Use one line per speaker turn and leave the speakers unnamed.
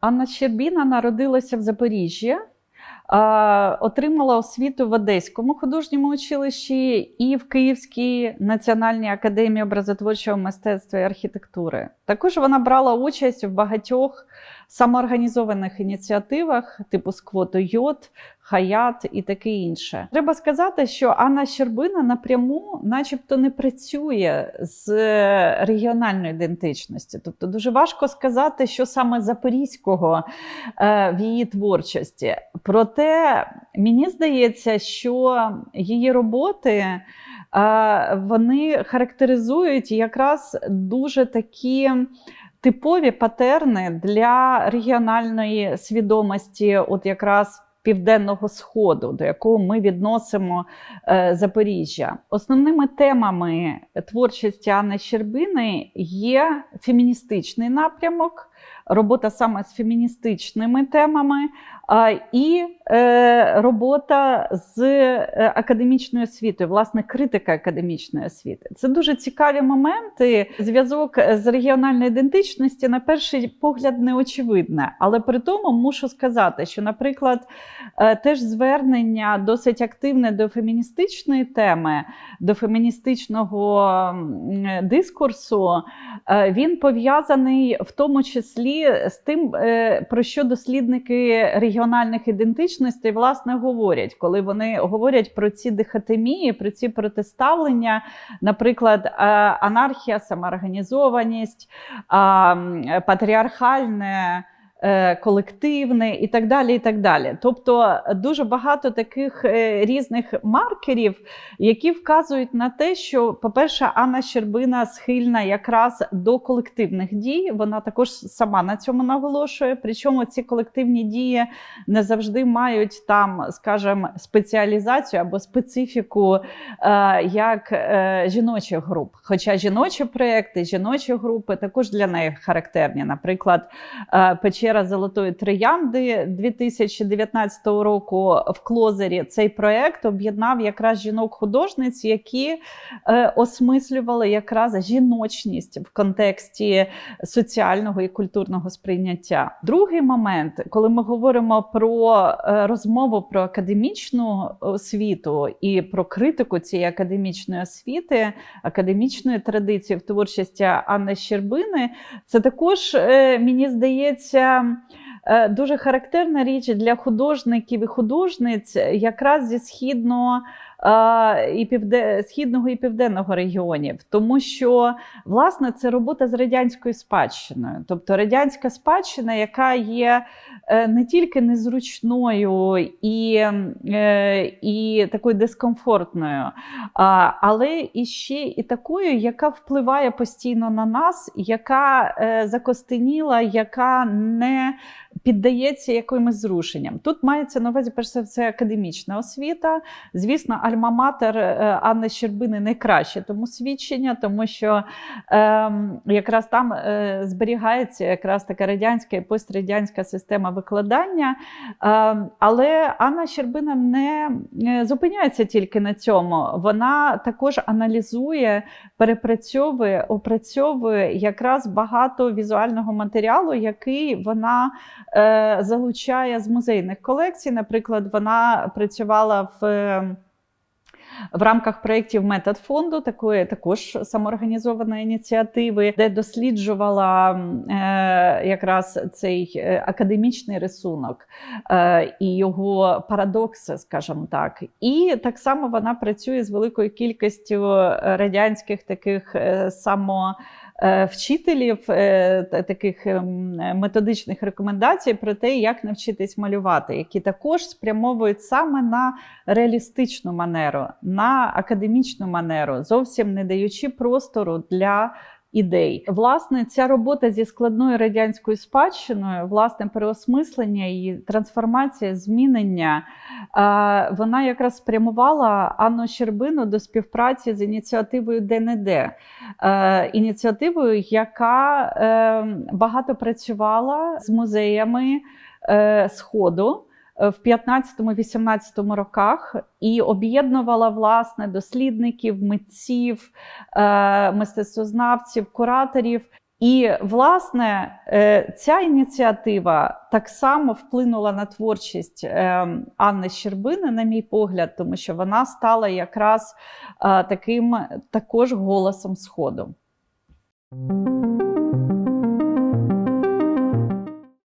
Анна Щербіна народилася в Запоріжжі, отримала освіту в Одеському художньому училищі і в Київській національній академії образотворчого мистецтва і архітектури. Також вона брала участь в багатьох самоорганізованих ініціативах, типу сквоту Йод, Хаят і таке інше. Треба сказати, що Анна Щербина напряму, начебто, не працює з регіональною ідентичністю. Тобто, дуже важко сказати, що саме запорізького е, в її творчості. Проте мені здається, що її роботи. Вони характеризують якраз дуже такі типові патерни для регіональної свідомості, от якраз Південного Сходу, до якого ми відносимо е, Запоріжжя. Основними темами творчості Анни Щербини є феміністичний напрямок, робота саме з феміністичними темами, і е, робота з е, академічною освітою, власне, критика академічної освіти. Це дуже цікаві моменти. Зв'язок з регіональною ідентичності, на перший погляд, не очевидне. Але при тому мушу сказати, що, наприклад, е, теж звернення досить активне до феміністичної теми, до феміністичного дискурсу, е, він пов'язаний в тому числі з тим, е, про що дослідники регіональних ідентичностей власне говорять, коли вони говорять про ці дихотемії, про ці протиставлення, наприклад, е, анархія, самоорганізованість, патріархальне. Е, Колективне і так далі. і так далі. Тобто дуже багато таких е, різних маркерів, які вказують на те, що, по-перше, Анна Щербина схильна якраз до колективних дій. Вона також сама на цьому наголошує. Причому ці колективні дії не завжди мають там, скажімо, спеціалізацію або специфіку е, як жіночих груп. Хоча жіночі проекти, жіночі групи також для неї характерні. Наприклад, е, печера Золотої Троянди 2019 року в Клозері цей проект об'єднав якраз жінок-художниць, які е, осмислювали якраз жіночність в контексті соціального і культурного сприйняття. Другий момент, коли ми говоримо про е, розмову про академічну освіту і про критику цієї академічної освіти, академічної традиції в творчості Анни Щербини, це також е, мені здається. Е, Дуже характерна річ для художників і художниць якраз зі східного і півде... східного і південного регіонів, тому що власне це робота з радянською спадщиною, тобто радянська спадщина, яка є е, не тільки незручною і, е, і такою дискомфортною, але і ще і такою, яка впливає постійно на нас, яка е, закостеніла, яка не піддається якимось зрушенням. Тут мається на увазі перш за все академічна освіта. Звісно, альма-матер е, Анни Щербини найкраще тому свідчення, тому що е, якраз там е, зберігається якраз така радянська і пострадянська система викладання. Е, але Анна Щербина не зупиняється тільки на цьому. Вона також аналізує, перепрацьовує, опрацьовує якраз багато візуального матеріалу, який вона е, залучає з музейних колекцій. Наприклад, вона працювала в. е, В рамках проєктів метод фонду, такої також самоорганізованої ініціативи, де досліджувала е, якраз цей е, академічний рисунок е, і його парадокси, скажімо так. І так само вона працює з великою кількістю радянських таких е, само. Е, Вчителів е, таких ем, методичних рекомендацій про те, як навчитись малювати, які також спрямовують саме на реалістичну манеру, на академічну манеру, зовсім не даючи простору для ідей. Власне, ця робота зі складною радянською спадщиною, власне, переосмислення і трансформація, змінення, е, вона якраз спрямувала Анну Щербину до співпраці з ініціативою ДНД, е, ініціативою, яка е, багато працювала з музеями Сходу. Е, в 15-18 роках і об'єднувала власне дослідників, митців, е, мистецтвознавців, кураторів. І, власне, е, ця ініціатива так само вплинула на творчість Анни Щербини, на мій погляд, тому що вона стала якраз таким також голосом Сходу.